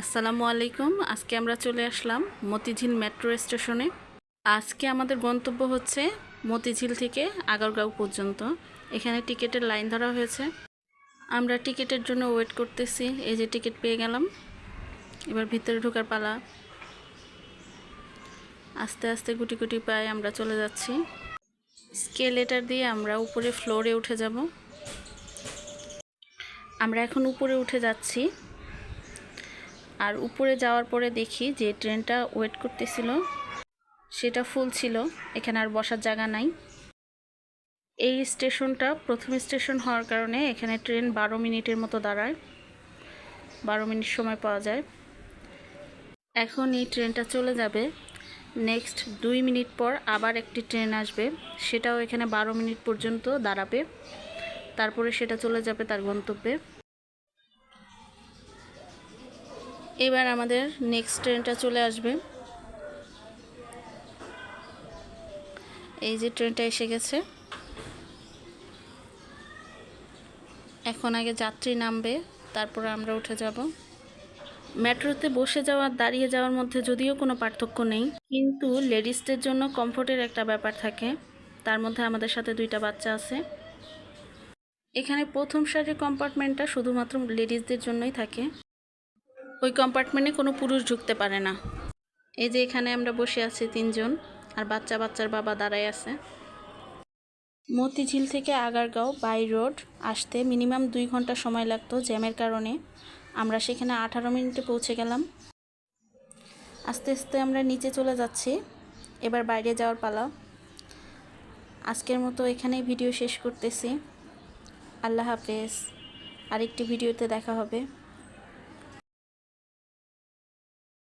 আসসালামু আলাইকুম। আজকে আমরা চলে আসলাম মতিঝিল মেট্রো স্টেশনে। আজকে আমাদের গন্তব্য হচ্ছে মতিঝিল থেকে আগারগাঁও পর্যন্ত। এখানে টিকিটের লাইন ধরা হয়েছে। আমরা টিকিটের জন্য ওয়েট করতেছি। এই যে টিকিট পেয়ে গেলাম। এবার ভিতরে ঢোকার পালা। আস্তে আস্তে গুটি গুটি পায়ে আমরা চলে যাচ্ছি। স্কেলেটার দিয়ে আমরা উপরে ফ্লোরে উঠে যাব। আমরা এখন উপরে উঠে যাচ্ছি। আর উপরে যাওয়ার পরে দেখি যে ট্রেনটা ওয়েট করতেছিল, সেটা ফুল ছিল, এখানে আর বসার জায়গা নাই। এই স্টেশনটা প্রথম স্টেশন হওয়ার কারণে এখানে ট্রেন বারো মিনিটের মতো দাঁড়ায়, বারো মিনিট সময় পাওয়া যায়। এখন এই ট্রেনটা চলে যাবে, নেক্সট দুই মিনিট পর আবার একটি ট্রেন আসবে, সেটাও এখানে বারো মিনিট পর্যন্ত দাঁড়াবে। তারপরে সেটা চলে যাবে তার গন্তব্যে। এবার আমাদের নেক্সট ট্রেনটা চলে আসবে। এই যে ট্রেনটা এসে গেছে। এখন আগে যাত্রী নামবে, তারপর আমরা উঠে যাব। মেট্রোতে বসে যাওয়া, দাঁড়িয়ে যাওয়ার মধ্যে যদিও কোনো পার্থক্য নেই, কিন্তু লেডিসদের জন্য কমফোর্টের একটা ব্যাপার থাকে। তার মধ্যে আমাদের সাথে দুইটা বাচ্চা আছে। এখানে প্রথম সারির কম্পার্টমেন্টটা শুধুমাত্র লেডিসদের জন্যই থাকে। ওই কম্পার্টমেন্টে কোনো পুরুষ ঢুকতে পারে না। এই যে এখানে আমরা বসে আছি তিনজন, আর বাচ্চা বাচ্চার বাবা দাঁড়ায় আছে। মতিঝিল থেকে আগারগাঁও বাই রোড আসতে মিনিমাম দুই ঘণ্টা সময় লাগতো জ্যামের কারণে। আমরা সেখানে আঠারো মিনিটে পৌঁছে গেলাম। আস্তে আস্তে আমরা নিচে চলে যাচ্ছি। এবার বাইরে যাওয়ার পালা। আজকের মতো এখানেই ভিডিও শেষ করতেছি। আল্লাহ হাফেজ। আরেকটি ভিডিওতে দেখা হবে।